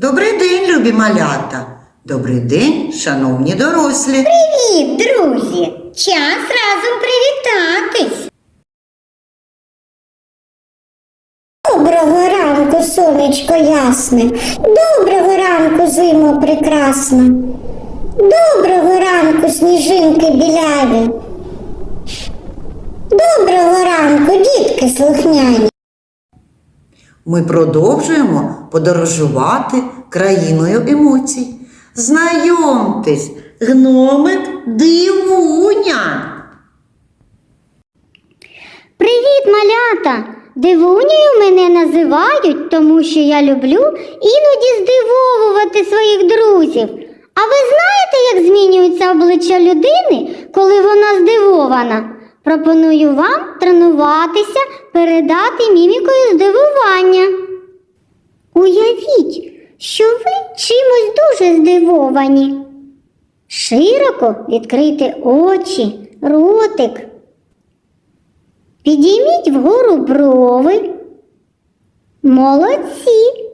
Добрий день, любі малята! Добрий день, шановні дорослі! Привіт, друзі! Час разом привітатись. Доброго ранку, сонечко ясне. Доброго ранку, зимо прекрасна. Доброго ранку, сніжинки біляві. Доброго ранку, дітки слухняні. Ми продовжуємо подорожувати країною емоцій. Знайомтесь, гномик дивуня. Привіт, малята! Дивунею мене називають, тому що я люблю іноді здивовувати своїх друзів. А ви знаєте, як змінюється обличчя людини, коли вона здивована? Пропоную вам тренуватися, передати мімікою здивування. Уявіть, що ви чимось дуже здивовані. Широко відкрити очі, ротик. Підійміть вгору брови. Молодці.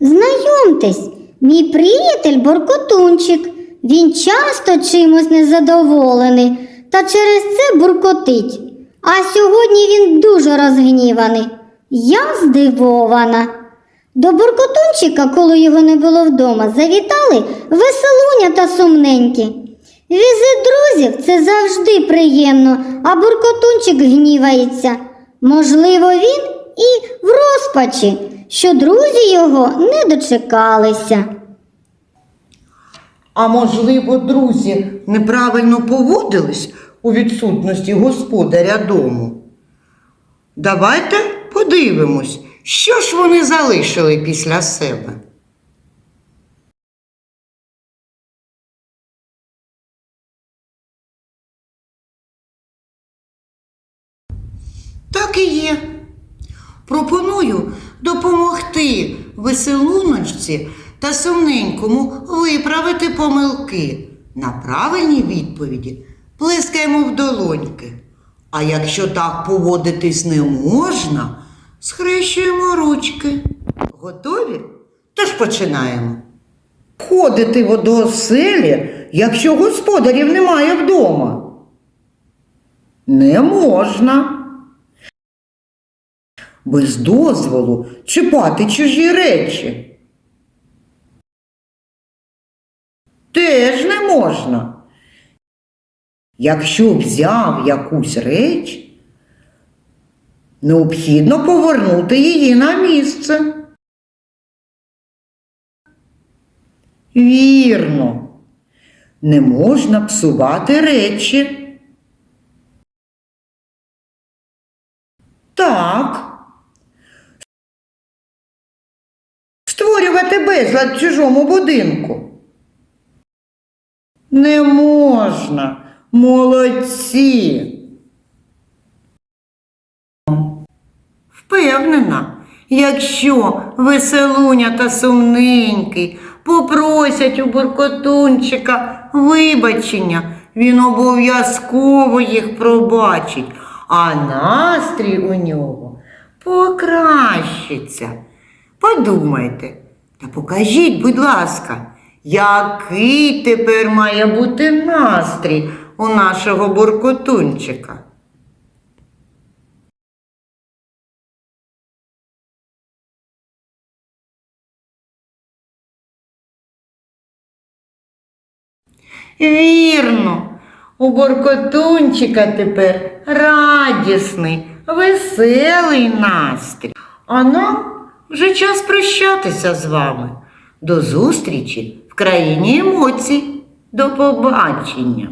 Знайомтесь, мій приятель Буркотунчик. Він часто чимось незадоволений та через це буркотить. А сьогодні він дуже розгніваний. Я здивована. До Буркотунчика, коли його не було вдома, завітали веселуня та сумненькі. Візит друзів це завжди приємно, а буркотунчик гнівається. Можливо, він і в розпачі, що друзі його не дочекалися. А можливо, друзі неправильно поводились у відсутності господаря дому. Давайте подивимось, що ж вони залишили після себе. Так і є. Пропоную допомогти веселуночці та сумненькому виправити помилки. На правильні відповіді плескаємо в долоньки. А якщо так поводитись не можна, схрещуємо ручки. Готові? Тож починаємо. Ходити в оселі, якщо господарів немає вдома. Не можна без дозволу чіпати чужі речі. Теж не можна. Якщо взяв якусь реч, необхідно повернути її на місце. Вірно, не можна псувати речі. Так. Створювати безлад в чужому будинку. Не можна. Молодці. Впевнена, якщо веселуня та сумненький попросять у буркотунчика вибачення, він обов'язково їх пробачить, а настрій у нього покращиться. Подумайте та покажіть, будь ласка, який тепер має бути настрій у нашого буркотунчика. Вірно, у Боркотунчика тепер радісний, веселий настрій. А нам вже час прощатися з вами. До зустрічі країні емоцій. До побачення!